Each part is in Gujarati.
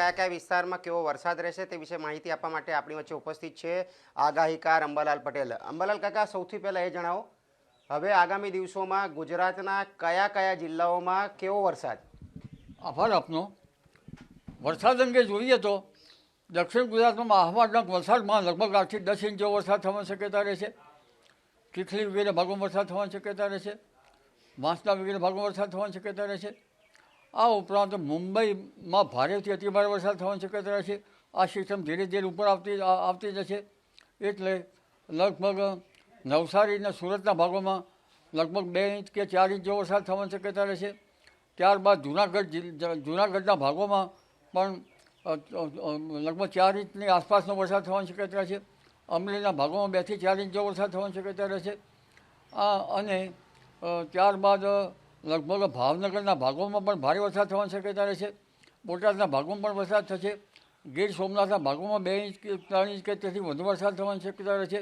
કયા કયા વિસ્તારમાં કેવો વરસાદ રહેશે તે વિશે માહિતી આપવા માટે આપણી વચ્ચે ઉપસ્થિત છે આગાહીકાર અંબાલાલ પટેલ. અંબાલાલ કાકા, સૌથી પહેલાં એ જણાવો, હવે આગામી દિવસોમાં ગુજરાતના કયા કયા જિલ્લાઓમાં કેવો વરસાદ? આભાર આપનો. વરસાદ અંગે જોઈએ તો દક્ષિણ ગુજરાતમાં અહમદનગર વરસાદમાં લગભગ આઠથી દસ ઇંચ વરસાદ થવાની શક્યતા રહેશે. ચીખલી વગેરે ભાગોમાં વરસાદ થવાની શક્યતા રહેશે. વાંસદા વગેરે ભાગોમાં વરસાદ થવાની શક્યતા રહેશે. આ ઉપરાંત મુંબઈમાં ભારેથી અતિભારે વરસાદ થવાની શક્યતા રહેશે. આ સિસ્ટમ ધીરે ધીરે ઉપર આવતી આવતી જશે. એટલે લગભગ નવસારી અને સુરતના ભાગોમાં લગભગ બે ઇંચ કે ચાર ઇંચ જેવો વરસાદ થવાની શક્યતા રહેશે. ત્યારબાદ જુનાગઢ જુનાગઢના ભાગોમાં પણ લગભગ ચાર ઇંચની આસપાસનો વરસાદ થવાની શક્યતા છે અમરેલીના ભાગોમાં બેથી ચાર ઇંચ જેવો વરસાદ થવાની શક્યતા રહેશે. આ અને ત્યારબાદ લગભગ ભાવનગરના ભાગોમાં પણ ભારે વરસાદ થવાની શક્યતા રહેશે બોટાદના ભાગોમાં પણ વરસાદ થશે. ગીર સોમનાથના ભાગોમાં બે ઇંચ કે ત્રણ ઇંચ કે તેથી વધુ વરસાદ થવાની શક્યતા રહેશે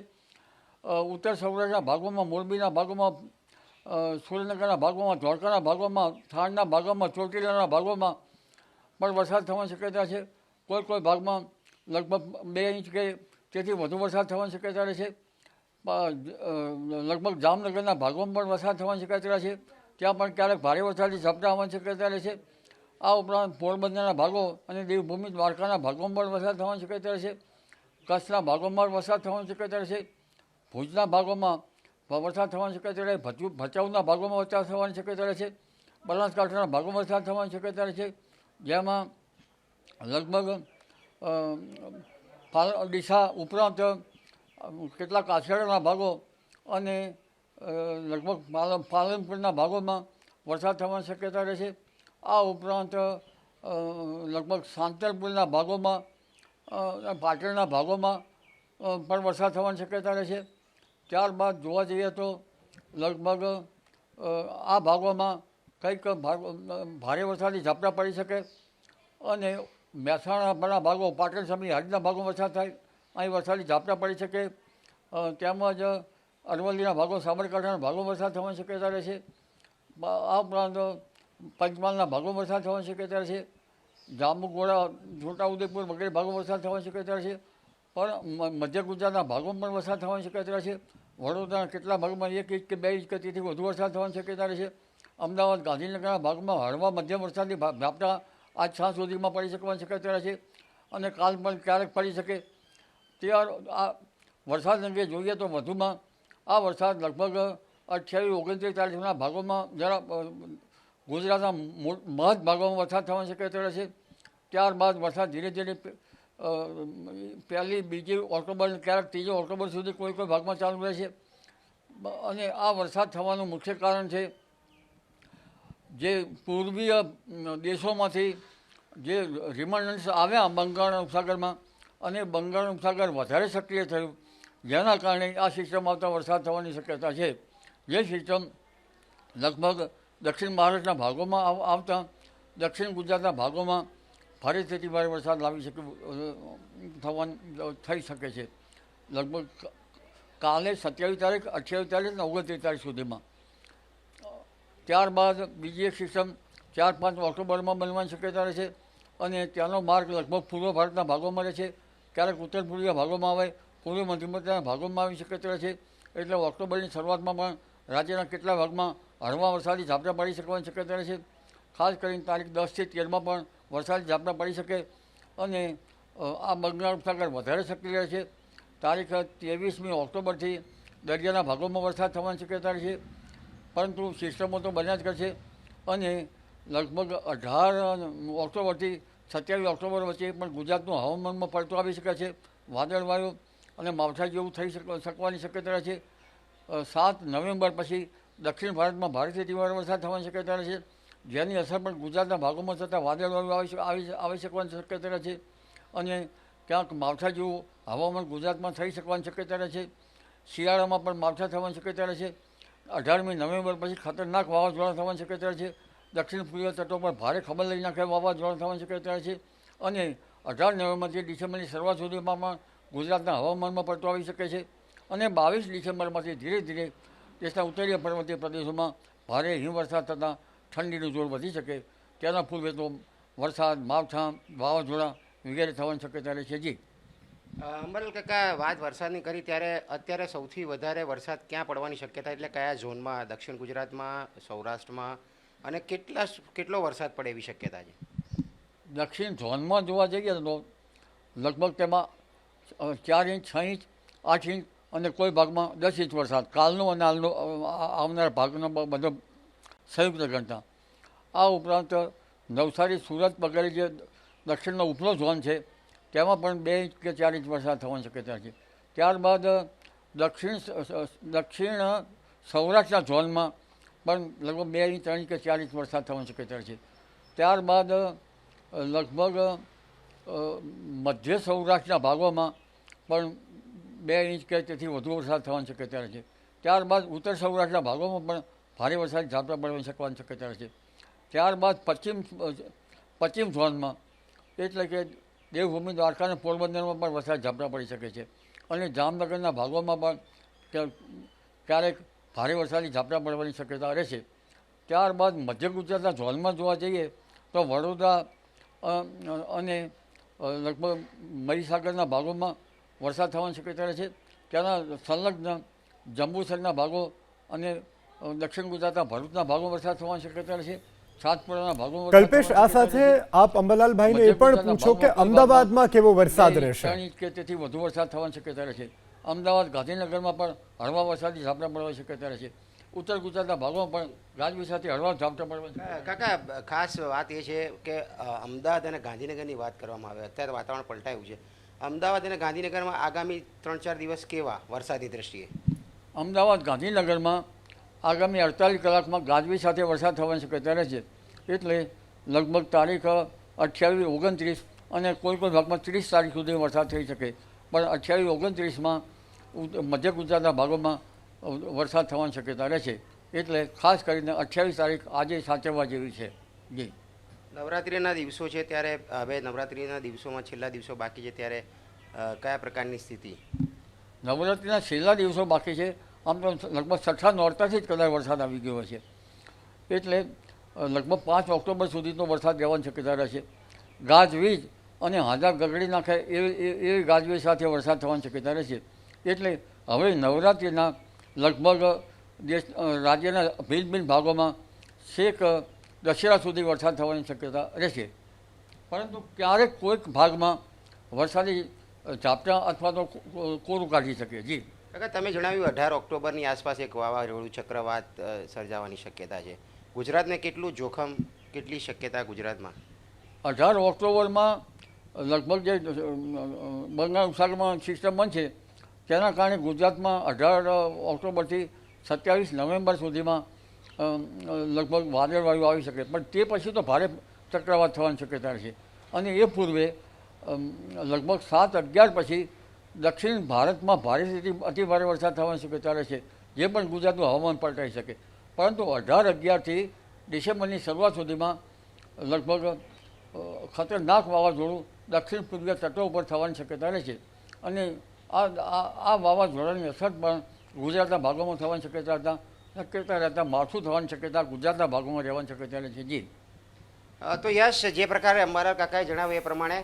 ઉત્તર સૌરાષ્ટ્રના ભાગોમાં, મોરબીના ભાગોમાં સુરેન્દ્રનગરના ભાગોમાં ધોળકાના ભાગોમાં, થાણના ભાગોમાં, ચોટીલાના ભાગોમાં પણ વરસાદ થવાની શક્યતા છે. કોઈ કોઈ ભાગમાં લગભગ બે ઇંચ કે તેથી વધુ વરસાદ થવાની શક્યતા રહેશે લગભગ જામનગરના ભાગોમાં પણ વરસાદ થવાની શક્યતા છે. ત્યાં પણ ક્યારેક ભારે વરસાદની ઝાપટા આવવાની શક્યતા રહેશે આ ઉપરાંત પોરબંદરના ભાગો અને દેવભૂમિ દ્વારકાના ભાગોમાં પણ વરસાદ થવાની શક્યતા રહેશે કચ્છના ભાગોમાં વરસાદ થવાની શક્યતા રહેશે ભુજના ભાગોમાં વરસાદ થવાની શક્યતા રહે ભચુ ભચાઉના ભાગોમાં વરસાદ થવાની શક્યતા રહેશે બનાસકાંઠાના ભાગોમાં વરસાદ થવાની શક્યતા રહેશે જેમાં લગભગ દિશા ઉપરાંત કેટલાક કાછડિયાના ભાગો અને લગભગ પાલન પાલનપુરના ભાગોમાં વરસાદ થવાની શક્યતા રહેશે આ ઉપરાંત લગભગ સાંતરપુરના ભાગોમાં પાટણના ભાગોમાં પણ વરસાદ થવાની શક્યતા રહેશે ત્યારબાદ જોવા જઈએ તો લગભગ આ ભાગોમાં કંઈક ભારે વરસાદની ઝાપટા પડી શકે અને મહેસાણાના ભાગો, પાટણ સમી હાજના ભાગો વરસાદ થાય, અહીં વરસાદની ઝાપટા પડી શકે. તેમજ અરવલ્લીના ભાગો, સાબરકાંઠાના ભાગો વરસાદ થવાની શક્યતા રહેશે છે. આ ઉપરાંત પંચમહાલના ભાગો વરસાદ થવાની શક્યતા રહેશે જાંબુઘોડા, છોટાઉદેપુર વગેરે ભાગો વરસાદ થવાની શક્યતા રહેશે પણ મધ્ય ગુજરાતના ભાગોમાં પણ વરસાદ થવાની શક્યતા રહેશે વડોદરાના કેટલા ભાગોમાં એક ઇંચ કે બે ઇંચ કે તેથી વધુ વરસાદ થવાની શક્યતા રહેશે અમદાવાદ, ગાંધીનગરના ભાગમાં હળવા મધ્યમ વરસાદની ઝાપટા આજ સાંજ સુધીમાં પડી શકવાની શક્યતા રહેશે અને કાલ પણ ક્યારેક પડી શકે. ત્યાર, આ વરસાદ અંગે જોઈએ તો વધુમાં આ વરસાદ લગભગ અઠ્યાવીસ, ઓગણત્રીસ તારીખના ભાગોમાં જરા ગુજરાતના મહદ ભાગોમાં વરસાદ થવાની શક્યતા રહેશે ત્યારબાદ વરસાદ ધીરે ધીરે પહેલી, બીજી ઓક્ટોબર ક્યારેક ત્રીજી ઓક્ટોબર સુધી કોઈ કોઈ ભાગમાં ચાલુ રહેશે. અને આ વરસાદ થવાનું મુખ્ય કારણ છે જે પૂર્વીય દેશોમાંથી જે રિમાન્ડન્સ આવ્યા બંગાળ ઉપસાગરમાં, અને બંગાળ ઉપસાગર વધારે સક્રિય થયું. જેના કારણે આ સિસ્ટમ આવતા વરસાદ થવાની શક્યતા છે. જે સિસ્ટમ લગભગ દક્ષિણ મહારાષ્ટ્રના ભાગોમાં આવ- આવતા દક્ષિણ ગુજરાતના ભાગોમાં ભારેથી ભારે વરસાદ લાવી શકે થવાની થઈ શકે છે. લગભગ કાલે સત્યાવીસ તારીખ, અઠ્યાવીસ તારીખ અને ઓગણત્રીસ તારીખ સુધીમાં. ત્યારબાદ બીજી એક સિસ્ટમ ચાર પાંચ ઓક્ટોબરમાં બનવાની શક્યતા રહે છે અને ત્યાંનો માર્ગ લગભગ પૂર્વ ભારતના ભાગોમાં રહે છે. ક્યારેક ઉત્તર પૂર્વીય ભાગોમાં આવે પૂર્વ મધ્યમના ભાગોમાં આવી શક્યતા છે. એટલે ઓક્ટોબરની શરૂઆતમાં પણ રાજ્યના કેટલા ભાગમાં હળવા વરસાદી ઝાપટા પડી શકવાની શક્યતા છે. ખાસ કરીને તારીખ દસથી તેરમાં પણ વરસાદી ઝાપટા પડી શકે અને આ બંગાળ ઉપસાગર વધારે સક્રિય છે. તારીખ ત્રેવીસમી ઓક્ટોબરથી દરિયાના ભાગોમાં વરસાદ થવાની શક્યતા છે. પરંતુ સિસ્ટમો તો બન્યા જ કરશે અને લગભગ અઢાર ઓક્ટોબરથી સત્યાવીસ ઓક્ટોબર વચ્ચે પણ ગુજરાતનું હવામાનમાં પડતો આવી શકે છે. વાદળવાયુ અને માવઠા જેવું થઈ શક- શકવાની શક્યતા છે. સાત નવેમ્બર પછી દક્ષિણ ભારતમાં ભારેથી તીવ્ર વરસાદ થવાની શક્યતા છે. જેની અસર પણ ગુજરાતના ભાગોમાં થતાં વાદળવાળું આવી આવી શકવાની શક્યતા છે. અને ક્યાંક માવઠા જેવું હવામાન ગુજરાતમાં થઈ શકવાની શક્યતા છે. શિયાળામાં પણ માવઠા થવાની શક્યતા છે. અઢારમી નવેમ્બર પછી ખતરનાક વાવાઝોડા થવાની શક્યતા છે. દક્ષિણ પૂર્વ તટો પર ભારે ખબર લઈ નાખે વાવાઝોડા થવાની શક્યતા છે. અને અઢાર નવેમ્બરથી ડિસેમ્બરની શરૂઆત સુધીમાં પણ ગુજરાતના હવામાનમાં પડતો આવી શકે છે અને બાવીસ ડિસેમ્બરમાંથી ધીરે ધીરે દેશના ઉત્તરીય પર્વતીય પ્રદેશોમાં ભારે હિમવર્ષા થતાં ઠંડીનું જોર વધી શકે. તેના પૂર્વે તો વરસાદ માવઠા વાવાઝોડા વગેરે થવાની શક્યતા રહે છે જી. અ, અંબાલાલ કાકા વાત વરસાદની કરી ત્યારે અત્યારે સૌથી વધારે વરસાદ ક્યાં પડવાની શક્યતા એટલે કયા ઝોનમાં દક્ષિણ ગુજરાતમાં સૌરાષ્ટ્રમાં અને કેટલા કેટલો વરસાદ પડે એવી શક્યતા છે? દક્ષિણ ઝોનમાં જોવા જઈએ તો લગભગ તેમાં ચાર ઇંચ, છ ઇંચ, આઠ ઇંચ અને કોઈ ભાગમાં દસ ઇંચ વરસાદ. કાલનો અને હાલનો આવનારા ભાગનો બધો સંયુક્ત ગણતા. આ ઉપરાંત નવસારી, સુરત વગેરે જે દક્ષિણનો ઉપલો ઝોન છે, તેમાં પણ બે ઇંચ કે ચાર ઇંચ વરસાદ થવાની શક્યતા છે. ત્યારબાદ દક્ષિણ દક્ષિણ સૌરાષ્ટ્રના ઝોનમાં પણ લગભગ બે ઇંચ, ત્રણ ઇંચ કે ચાર ઇંચ વરસાદ થવાની શક્યતા છે. ત્યારબાદ લગભગ મધ્ય સૌરાષ્ટ્રના ભાગોમાં પણ બે ઇંચ કે તેથી વધુ વરસાદ થવાની શક્યતા રહે છે. ત્યારબાદ ઉત્તર સૌરાષ્ટ્રના ભાગોમાં પણ ભારે વરસાદ ઝાપટા પડવાની શકવાની શક્યતા રહે છે. ત્યારબાદ પશ્ચિમ પશ્ચિમ ઝોનમાં એટલે કે દેવભૂમિ દ્વારકા અને પોરબંદરમાં પણ વરસાદ ઝાપટા પડી શકે છે અને જામનગરના ભાગોમાં પણ ક્યારેક ભારે વરસાદની ઝાપટા પડવાની શક્યતા રહેશે ત્યારબાદ મધ્ય ગુજરાતના ઝોનમાં જોવા જઈએ તો વડોદરા અને લગભગ મહીસાગરના ભાગોમાં વરસાદ થવાની શક્યતા રહે છે. ત્યાંના સંલગ્ન જંબુસરના ભાગો અને દક્ષિણ ગુજરાતના ભરૂચના ભાગો વરસાદ થવાની શક્યતા રહે છે. સાતપુરાના ભાગો કલ્પેશ આ સાથે આપ અંબલાલભાઈને એ પણ પૂછો કે અમદાવાદમાં કેવો વરસાદ રહેશે? કે તેથી વધુ વરસાદ થવાની શક્યતા રહે છે. અમદાવાદ ગાંધીનગરમાં પણ હળવા વરસાદી ઝાપટા પડવાની શક્યતા છે. ઉત્તર ગુજરાતના ભાગોમાં પણ ગાજવીજ સાથે હળવા ઝાપટા કા- કાકા ખાસ વાત એ છે કે અમદાવાદ અને ગાંધીનગરની વાત કરવામાં આવે. અત્યારે વાતાવરણ પલટાયું છે. અમદાવાદ અને ગાંધીનગરમાં આગામી ત્રણ ચાર દિવસ કેવા વરસાદની દ્રષ્ટિએ? અમદાવાદ ગાંધીનગરમાં આગામી અડતાલીસ કલાકમાં ગાજવી સાથે વરસાદ થવાની શક્યતા રહેશે. એટલે લગભગ તારીખ અઠ્યાવીસ ઓગણત્રીસ અને કોઈ કોઈ ભાગમાં ત્રીસ તારીખ સુધી વરસાદ થઈ શકે. પણ અઠ્યાવીસ ઓગણત્રીસમાં મધ્ય ગુજરાતના ભાગોમાં વરસાદ થવાની શક્યતા રહે છે. એટલે ખાસ કરીને અઠ્યાવીસ તારીખ આજે સાચવવા જેવી છે. જી. નવરાત્રિના દિવસો છે ત્યારે હવે નવરાત્રિના દિવસોમાં છેલ્લા દિવસો બાકી છે ત્યારે કયા પ્રકારની સ્થિતિ? નવરાત્રિના છેલ્લા દિવસો બાકી છે. આમ તો લગભગ છઠ્ઠા નોરતાથી જ કદાચ વરસાદ આવી ગયો છે એટલે લગભગ પાંચ ઓક્ટોબર સુધીનો વરસાદ રહેવાની શક્યતા રહેશે ગાજવીજ અને હાજા ગગડી નાખે એવી એ- એવી ગાજવીજ સાથે વરસાદ થવાની શક્યતા રહેશે એટલે હવે નવરાત્રિના લગભગ દેશ રાજ્યના ભિન્ન ભિન્ન ભાગોમાં છેક દશેરા સુધી વરસાદ થવાની શક્યતા રહેશે. પરંતુ ક્યારેક કોઈક ભાગમાં વરસાદી ઝાપટા અથવા તો કોરું કાઢી શકે જી. કાકા તમે જણાવ્યું અઢાર ઓક્ટોબરની આસપાસ એક વાવાઝોડું ચક્રવાત સર્જાવાની શક્યતા છે. ગુજરાતને કેટલું જોખમ કેટલી શક્યતા ગુજરાતમાં? અઢાર ઓક્ટોબરમાં લગભગ જે બંગાળ ઉપસાગરમાં સિસ્ટમ બનશે તેના કારણે ગુજરાતમાં અઢાર ઓક્ટોબરથી સત્યાવીસ નવેમ્બર સુધીમાં લગભગ વાદળવાયુ આવી શકે. પણ તે પછી તો ભારે ચક્રવાત થવાની શક્યતા છે. અને એ પૂર્વે લગભગ સાત, અગિયાર પછી દક્ષિણ ભારતમાં ભારેથી અતિ ભારે વરસાદ થવાની શક્યતા રહેશે જે પણ ગુજરાતનું હવામાન પલટાઈ શકે. પરંતુ અઢાર, અગિયારથી ડિસેમ્બરની શરૂઆત સુધીમાં લગભગ ખતરનાક વાવાઝોડું દક્ષિણ પૂર્વીય તટો ઉપર થવાની શક્યતા રહે છે. અને આ આ વાવાઝોડાની અસર પણ ગુજરાતના ભાગોમાં થવાની શક્યતા હતા શક્યતા રહેતા માથું થવાની શક્યતા ગુજરાતના ભાગોમાં રહેવાની શક્યતા છે. જી. તો યશ જે પ્રકારે અમારા કાકાએ જણાવ્યું એ પ્રમાણે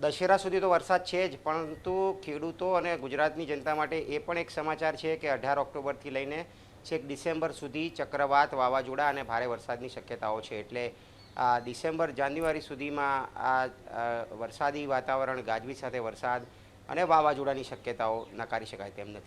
દશેરા સુધી તો વરસાદ છે જ, પરંતુ ખેડૂતો અને ગુજરાતની જનતા માટે એ પણ એક સમાચાર છે કે અઢાર ઓક્ટોબરથી લઈને છેક ડિસેમ્બર સુધી ચક્રવાત, વાવાઝોડા અને ભારે વરસાદની શક્યતાઓ છે. એટલે ડિસેમ્બર, જાન્યુઆરી સુધીમાં આ વરસાદી વાતાવરણ, ગાજવીજ સાથે વરસાદ અને વાવાઝોડાની શક્યતાઓ નકારી શકાય તેમ નથી.